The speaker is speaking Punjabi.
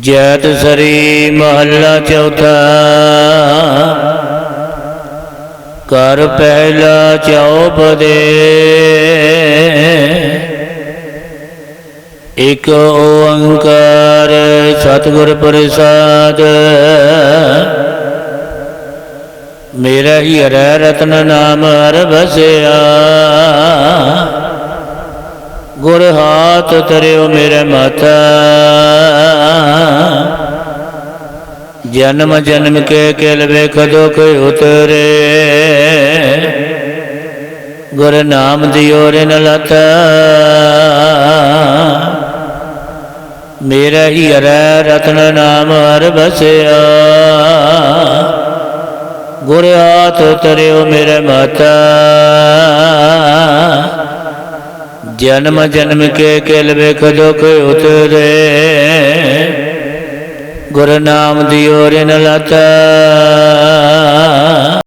ਜੈਤ ਸਰੀ ਮਹੱਲਾ ਚੌਥਾ। ਕਰ ਪਹਿਲਾ ਚੌਪ ਚੌਪਦੇ। ਇਕ ਓੰਕਾਰ ਸਤਿਗੁਰ ਪ੍ਰਸਾਦ। ਮੇਰਾ ਹੀ ਹਰੈ ਰਤਨ ਨਾਮ ਹਰ ਬਸਿਆ ਗੁਰ ਹਾਥ ਤਰਿਓ ਮੇਰੇ ਮਾਤਾ। ਜਨਮ ਜਨਮ ਕੇ ਕਿਲ ਵੇਖ ਦੁਖ ਉਤਰੇ। ਗੁਰ ਨਾਮ ਦਿਓ ਰਿਨ ਲਤਾ। ਮੇਰਾ ਹੀ ਹਰੈ ਰਤਨ ਨਾਮ ਹਰ ਬਸਿਆ ਗੁਰ ਹਾਥ ਤਰਿਓ ਮੇਰੇ ਮਾਤਾ। ਜਨਮ ਜਨਮ ਕੇ ਕਿਲ ਵੇਖ ਦੁਖ ਉਤਰੇ। ਗੁਰ ਨਾਮ ਦਿਓ ਰਿਨ ਲਤਾ।